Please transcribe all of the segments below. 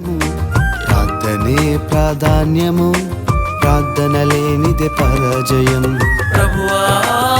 ప్రాధాన్యము. ప్రార్థనే ప్రాధాన్యము. ప్రార్థన లేనిదే పరాజయం. ప్రభువా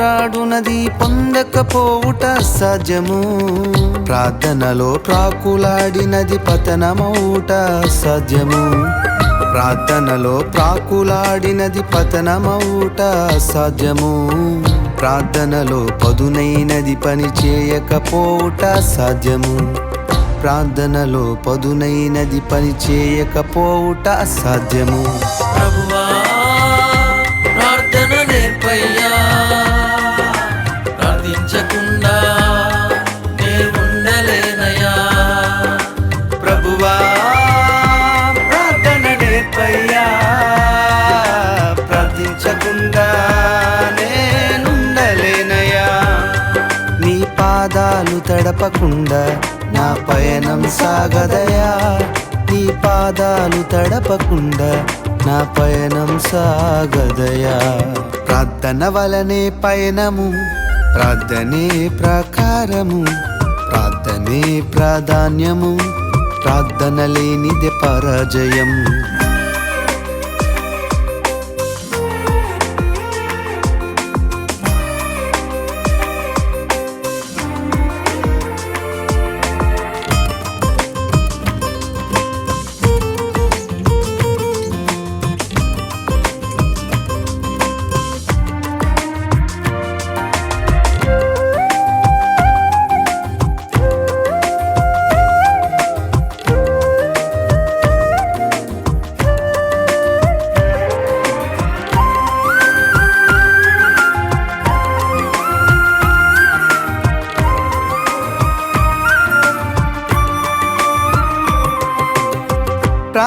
పోరాడునది పొందకపోవుట సజము ప్రార్థనలో ప్రాకులాడినది పతనమౌట సజము ప్రార్థనలో ప్రాకులాడినది పతనమౌట సజము ప్రార్థనలో పదునైనది పని చేయకపోవుట సాధ్యము ప్రార్థనలో పదునైనది పని చేయకపోవుట అసాధ్యము ప్రభువా ప్రార్థించకుండా నేనుండలేనయ్యా. నీ పాదాలు తడపకుండా నా పయనం సాగదయా నీ పాదాలు తడపకుండా నా పయనం సాగదయా ప్రార్థన వలనే పయనము ప్రార్థనే ప్రకారము ప్రార్థనే ప్రాధాన్యము ప్రార్థన లేనిదే పరాజయం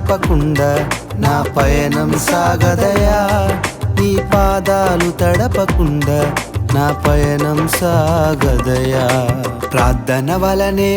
తడపకుండా నా పయనం సాగదయా నీ పాదాలు తడపకుండా నా పయనం సాగదయా. ప్రార్థన వలనే